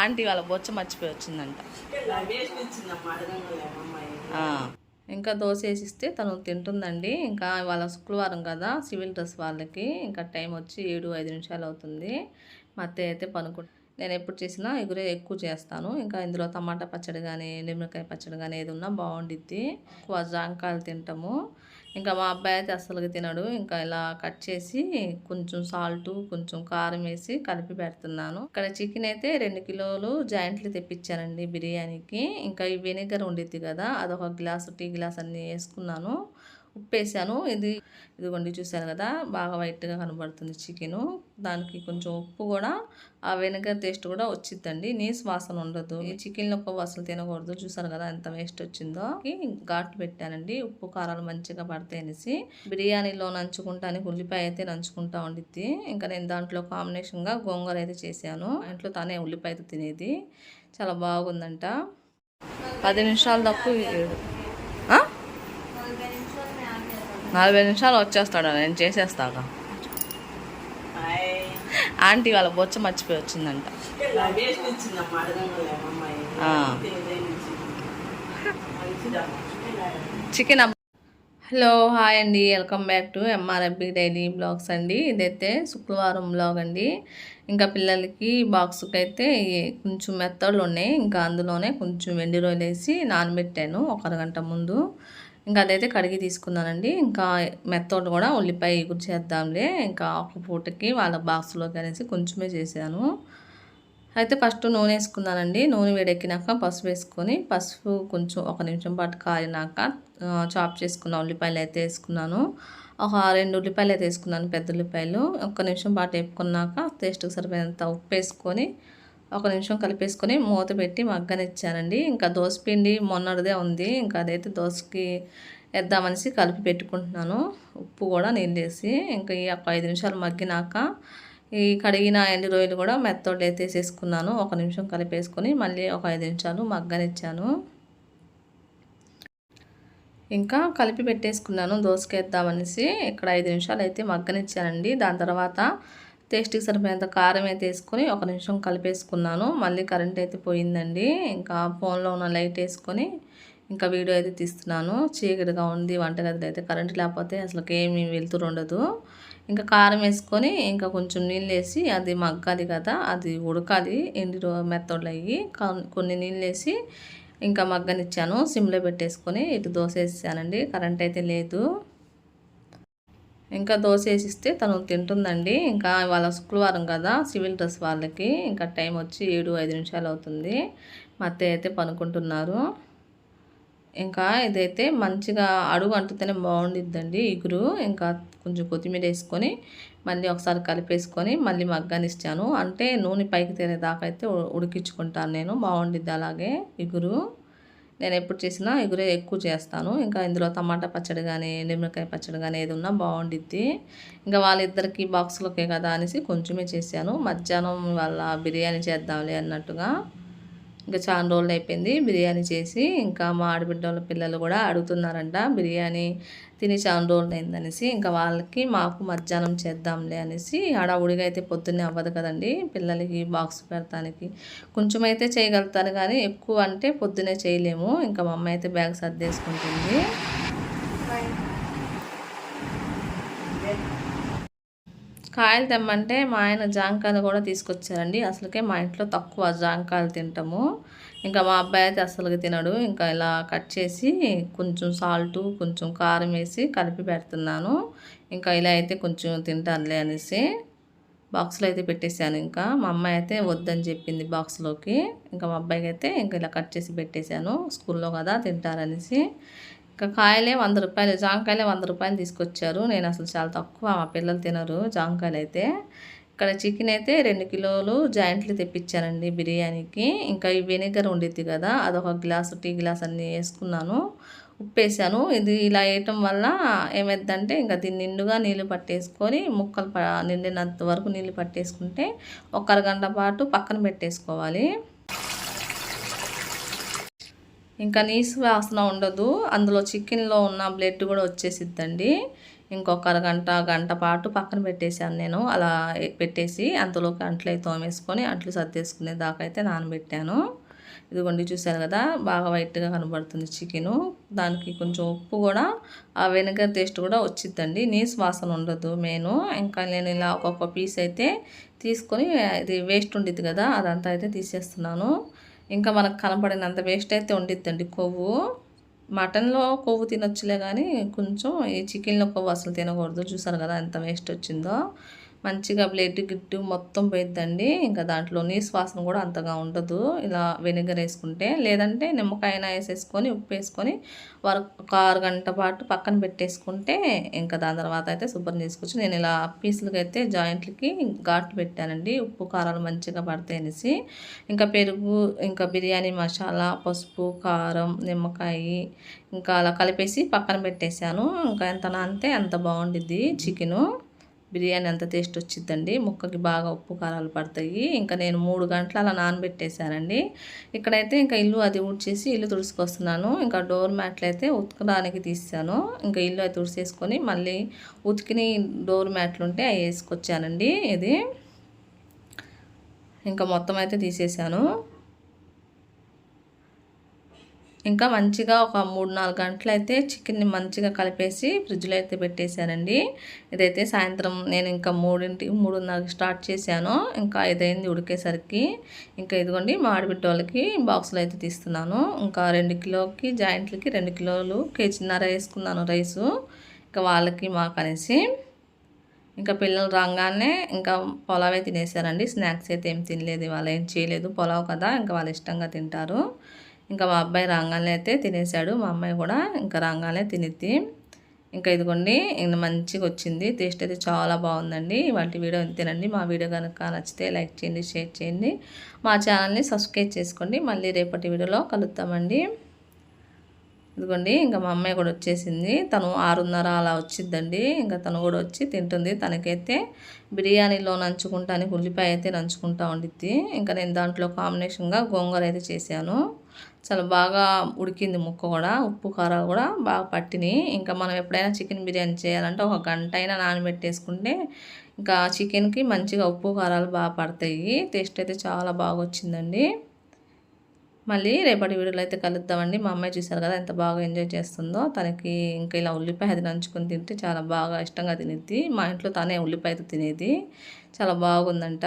Aunty వాళ్ళ బొచ్చ మర్చిపోయి వచ్చిందంట. ఇంకా దోశ వేసిస్తే తను తింటుందండి. ఇంకా వాళ్ళ శుక్రవారం కదా సివిల్ డ్రెస్ వాళ్ళకి ఇంకా టైం వచ్చి ఏడు ఐదు నిమిషాలు అవుతుంది. మా అత్తయ్య అయితే పనుకు నేను ఎప్పుడు చేసినా ఎగురే ఎక్కువ చేస్తాను. ఇంకా ఇందులో టమాటా పచ్చడి కానీ నిమ్మకాయ పచ్చడి కానీ ఏది ఉన్నా బాగుండిద్ది. ఎక్కువ జాంకాయలు తింటాము. ఇంకా మా అబ్బాయి అయితే అస్సలు తినడు. ఇంకా ఇలా కట్ చేసి కొంచెం సాల్ట్ కొంచెం కారం వేసి కలిపి పెడుతున్నాను. ఇక్కడ చికెన్ అయితే రెండు కిలోలు జాయింట్లు తెప్పించానండి బిర్యానీకి. ఇంకా ఈ వెనిగర్ ఉండిద్ది కదా అదొక గ్లాసు టీ గ్లాస్ అన్నీ వేసుకున్నాను. ఉప్పు వేసాను ఇది ఇదిగోండి చూశాను కదా బాగా వైట్గా కనబడుతుంది చికెను. దానికి కొంచెం ఉప్పు కూడా ఆ వెనగర్ టేస్ట్ కూడా వచ్చిద్దండి. నీసు వాసన ఉండదు. ఈ చికెన్లో ఒక వాసన తినకూడదు. చూసారు కదా ఎంత వేస్ట్ వచ్చిందో. ఘాట్ పెట్టానండి. ఉప్పు కారాలు మంచిగా పడతాయి అనేసి బిర్యానీలో నంచుకుంటానికి ఉల్లిపాయ అయితే నంచుకుంటా ఉండిద్ది ఇంకా నేను దాంట్లో కాంబినేషన్గా గోంగూర అయితే చేశాను. ఇంట్లో తనే ఉల్లిపాయతో తినేది. చాలా బాగుందంట. పది నిమిషాల తక్కువ నలభై నిమిషాలు వచ్చేస్తాడు నేను చేసేస్తాక ఆంటీ వాళ్ళ బొచ్చ మర్చిపోయి వచ్చిందంట. చికెన్ హలో హాయ్ అండి. Welcome back to MRFB daily blogs అండి. ఇదైతే శుక్రవారం బ్లాగ్ అండి. ఇంకా పిల్లలకి బాక్స్కి అయితే కొంచెం మెత్తళ్ళు ఉన్నాయి. ఇంకా అందులోనే కొంచెం వెండి రోజులు వేసి నానబెట్టాను ఒక అరగంట ముందు. ఇంకా అదైతే కడిగి తీసుకున్నానండి. ఇంకా మెత్తోటి కూడా ఉల్లిపాయ గురి చేద్దాంలే ఇంకా ఒక పూటకి వాళ్ళ బాక్స్లోకి అనేసి కొంచెమే చేశాను. అయితే ఫస్ట్ నూనె వేసుకున్నానండి. నూనె వేడెక్కినాక పసుపు వేసుకొని పసుపు కొంచెం ఒక నిమిషం పాటు కారినాక చాప్ చేసుకున్న ఉల్లిపాయలు అయితే వేసుకున్నాను. ఒక రెండు ఉల్లిపాయలు అయితే వేసుకున్నాను పెద్ద ఉల్లిపాయలు. ఒక నిమిషం పాటు వేపుకున్నాక టేస్ట్కి సరిపోయినంత ఉప్పు వేసుకొని ఒక నిమిషం కలిపేసుకొని మూత పెట్టి మగ్గనిచ్చానండి. ఇంకా దోశ పిండి మొన్నటిదే ఉంది. ఇంకా అదైతే దోశకి వేద్దామనేసి కలిపి పెట్టుకుంటున్నాను. ఉప్పు కూడా నీళ్ళేసి ఇంకా ఈ ఒక ఐదు నిమిషాలు మగ్గినాక ఈ కడిగిన ఎండు రొయ్యలు కూడా మెత్తోళ్ళు అయితే వేసేసుకున్నాను. ఒక నిమిషం కలిపేసుకొని మళ్ళీ ఒక ఐదు నిమిషాలు మగ్గనిచ్చాను. ఇంకా కలిపి పెట్టేసుకున్నాను. దోసకేద్దామనేసి ఇక్కడ ఐదు నిమిషాలు అయితే మగ్గనిచ్చానండి. దాని తర్వాత టేస్ట్కి సరిపోయేంత కారం అయితే వేసుకొని ఒక నిమిషం కలిపేసుకున్నాను. మళ్ళీ కరెంట్ అయితే పోయిందండి. ఇంకా ఫోన్లో ఉన్న లైట్ వేసుకొని ఇంకా వీడియో అయితే తీస్తున్నాను. చీకటిగా ఉంది వంటగదిలో అయితే కరెంట్ లేకపోతే అసలు ఏమీ వెళ్తురు ఉండదు. ఇంకా కారం వేసుకొని ఇంకా కొంచెం నీళ్ళు వేసి అది మగ్గాలి కదా అది ఉడకాలి. ఎండి రో- అయ్యి కొన్ని నీళ్ళు వేసి ఇంకా మగ్గనిచ్చాను. సిమ్లో పెట్టేసుకొని ఇటు దోశ వేసానండి కరెంట్ అయితే లేదు. ఇంకా దోశ వేసిస్తే తను తింటుందండి. ఇంకా వాళ్ళ శుక్రవారం కదా సివిల్ డ్రెస్ వాళ్ళకి. ఇంకా టైం వచ్చి ఏడు ఐదు నిమిషాలు అవుతుంది. మా అత్తయ్య అయితే పనుకుంటున్నారు. ఇంకా ఇదైతే మంచిగా అడుగు అంటుతేనే బాగుండిద్దండి ఇగురు. ఇంకా కొంచెం కొత్తిమీర వేసుకొని మళ్ళీ ఒకసారి కలిపేసుకొని మళ్ళీ మగ్గనిస్తాను అంటే నూనె పైకి తేలేదాకా అయితే ఉడికించుకుంటాను నేను. బాగుండిద్ది అలాగే ఇగురు. నేను ఎప్పుడు చేసినా ఎగురే ఎక్కువ చేస్తాను. ఇంకా ఇందులో టమాటా పచ్చడి కానీ నిమ్మకాయ పచ్చడి కానీ ఏది ఉన్నా బాగుండిద్ది. ఇంకా వాళ్ళిద్దరికి బాక్స్లోకే కదా అనేసి కొంచెమే చేశాను. మధ్యాహ్నం వాళ్ళ బిర్యానీ చేద్దాంలే అన్నట్టుగా. ఇంకా చాలా రోజులు అయిపోయింది బిర్యానీ చేసి ఇంకా మా ఆడబిడ్డ వాళ్ళ పిల్లలు కూడా అడుగుతున్నారంట బిర్యానీ తిని చాలా రోజులు అయిందనేసి ఇంకా వాళ్ళకి మాకు మధ్యాహ్నం చేద్దాంలే అనేసి హడావుడిగా అయితే పొద్దున్నే అవ్వదు కదండి పిల్లలకి బాక్స్ పెడతానికి. కొంచెం అయితే చేయగలుగుతాను కానీ ఎక్కువ అంటే పొద్దునే చేయలేము ఇంకా మా అమ్మ అయితే బ్యాగ్ సర్దేసుకుంటుంది. కాయలు తెమ్మంటే మా ఆయన జాంకాయలు కూడా తీసుకొచ్చారండి. అసలుకే మా ఇంట్లో తక్కువ జాంకాయలు తింటాము. ఇంకా మా అబ్బాయి అయితే అసలుకి తినడు. ఇంకా ఇలా కట్ చేసి కొంచెం సాల్ట్ కొంచెం కారం వేసి కలిపి పెడుతున్నాను. ఇంకా ఇలా అయితే కొంచెం తింటానులే అనేసి బాక్స్లో అయితే పెట్టేశాను ఇంకా. మా అమ్మాయి అయితే వద్దని చెప్పింది బాక్స్లోకి ఇంకా మా అబ్బాయికి అయితే ఇంకా ఇలా కట్ చేసి పెట్టేశాను. స్కూల్లో కదా తింటారనేసి. కాయలే వంద రూపాయలు జాంకాయలే వంద రూపాయలు తీసుకొచ్చారు. నేను అసలు చాలా తక్కువ మా పిల్లలు తినరు జాంకాయలు అయితే. ఇక్కడ చికెన్ అయితే రెండు కిలోలు జాయింట్లు తెప్పించానండి బిర్యానీకి. ఇంకా ఈ వెనిగర్ ఉండిద్ది కదా అదొక గ్లాసు టీ గ్లాస్ అన్ని వేసుకున్నాను. ఉప్పు వేసాను ఇది ఇలా వేయటం వల్ల ఏమైందంటే ఇంకా దీన్ని నిండుగా నీళ్ళు పట్టేసుకొని ముక్కలు ప నిండినంత వరకు నీళ్ళు పట్టేసుకుంటే ఒక అరగంట పాటు పక్కన పెట్టేసుకోవాలి. ఇంకా నీసు వాసన ఉండదు. అందులో చికెన్లో ఉన్న బ్లడ్ కూడా వచ్చేసిద్దండి. ఇంకొక అరగంట గంట పాటు పక్కన పెట్టేశాను నేను. అలా పెట్టేసి అంతలోకి అంట్లు అయితే తోమేసుకొని అంట్లు సర్దేసుకునే దాకా అయితే నానబెట్టాను. ఇదిగోండి చూశాను కదా బాగా వైట్గా కనబడుతుంది చికెను. దానికి కొంచెం ఉప్పు కూడా ఆ వెనగర్ టేస్ట్ కూడా వచ్చిద్దండి. నీసు వాసన ఉండదు మెయిన్. ఇంకా నేను ఇలా ఒక్కొక్క పీస్ అయితే తీసుకొని ఇది వేస్ట్ ఉండిద్ది కదా అదంతా అయితే తీసేస్తున్నాను. ఇంకా మనకు కనపడినంత వేస్ట్ అయితే ఉండిద్దండి కొవ్వు. మటన్లో కొవ్వు తినొచ్చులే కానీ కొంచెం ఈ చికెన్లో కొవ్వు అసలు తినకూడదు. చూసారు కదా ఎంత వేస్ట్ వచ్చిందో. మంచిగా బ్లడ్ గిట్టు మొత్తం పోయిద్దండి. ఇంకా దాంట్లో నీసు వాసన కూడా అంతగా ఉండదు. ఇలా వెనిగర్ వేసుకుంటే లేదంటే నిమ్మకాయన వేసేసుకొని ఉప్పు వేసుకొని ఒక ఆరు గంట పాటు పక్కన పెట్టేసుకుంటే ఇంకా దాని తర్వాత అయితే శుభ్రం చేసుకోవచ్చు. నేను ఇలా పీసులకి అయితే జాయింట్లకి ఘాట్లు పెట్టానండి. ఉప్పు కారాలు మంచిగా పడతాయి అనేసి ఇంకా పెరుగు ఇంకా బిర్యానీ మసాలా పసుపు కారం నిమ్మకాయ ఇంకా అలా కలిపేసి పక్కన పెట్టేశాను. ఇంకా ఎంత అంతే అంత బాగుండిద్ది చికెను. బిర్యానీ అంత టేస్ట్ వచ్చిద్దండి. ముక్కకి బాగా ఉప్పు కారాలు పడతాయి. ఇంకా నేను మూడు గంటలు అలా నానబెట్టేశానండి. ఇక్కడైతే ఇంకా ఇల్లు అది ఊడ్చేసి ఇల్లు తుడుచుకొస్తున్నాను. ఇంకా డోర్ మ్యాట్లు అయితే ఉతకడానికి తీసాను. ఇంకా ఇల్లు అది తుడిచేసుకొని మళ్ళీ ఉతికిని డోర్ మ్యాట్లు ఉంటే అవి వేసుకొచ్చానండి. ఇది ఇంకా మొత్తం అయితే తీసేసాను ఇంకా మంచిగా ఒక మూడు నాలుగు గంటలు అయితే చికెన్ని మంచిగా కలిపేసి ఫ్రిడ్జ్లో అయితే పెట్టేశానండి. ఇదైతే సాయంత్రం నేను ఇంకా మూడింటి మూడున్నరకి స్టార్ట్ చేశాను. ఇంకా ఇదైంది ఉడికేసరికి. ఇంకా ఇదిగోండి మా వాళ్ళకి బాక్సులు అయితే తీస్తున్నాను. ఇంకా రెండు కిలోకి జాయింట్లకి రెండు కిలోలు కేజీన్నర వేసుకున్నాను రైసు. ఇంకా వాళ్ళకి మాకు అనేసి ఇంకా పిల్లలు రాగానే ఇంకా పొలావే తినేసారండి స్నాక్స్ అయితే ఏం తినలేదు వాళ్ళు ఏం చేయలేదు. పొలావ్ కదా ఇంకా వాళ్ళు ఇష్టంగా తింటారు. ఇంకా మా అబ్బాయి రాగానే అయితే తినేసాడు. మా అమ్మాయి కూడా ఇంకా రాగానే తినిద్ది. ఇంకా ఇదిగోండి మంచిగా వచ్చింది. టేస్ట్ అయితే చాలా బాగుందండి. వాటి వీడియో తినండి మా వీడియో కనుక నచ్చితే లైక్ చేయండి షేర్ చేయండి. మా ఛానల్ని సబ్స్క్రైబ్ చేసుకోండి. మళ్ళీ రేపటి వీడియోలో కలుద్దామండి. ఇదిగోండి ఇంకా మా అమ్మాయి కూడా వచ్చేసింది. తను ఆరున్నర అలా వచ్చిందండి ఇంకా తను కూడా వచ్చి తింటుంది. తనకైతే బిర్యానీలో నంచుకుంటానికి ఉల్లిపాయ అయితే నంచుకుంటా ఉండిద్ది. ఇంకా నేను దాంట్లో కాంబినేషన్గా గోంగూర అయితే చేశాను. చాలా బాగా ఉడికింది ముక్క కూడా ఉప్పు కారాలు కూడా బాగా పట్టినాయి. ఇంకా మనం ఎప్పుడైనా చికెన్ బిర్యానీ చేయాలంటే ఒక గంట అయినా నానబెట్టేసుకుంటే ఇంకా చికెన్కి మంచిగా ఉప్పు కారాలు బాగా పడతాయి. టేస్ట్ అయితే చాలా బాగా వచ్చిందండి. మళ్ళీ రేపటి వీడియోలో అయితే కలుద్దామండి. మా అమ్మాయి చూసారు కదా ఎంత బాగా ఎంజాయ్ చేస్తుందో. తనకి ఇంకా ఇలా ఉల్లిపాయ అది నంచుకొని తింటే చాలా బాగా ఇష్టంగా తినేది. మా ఇంట్లో తనే ఉల్లిపాయతో తినేది. చాలా బాగుందంట.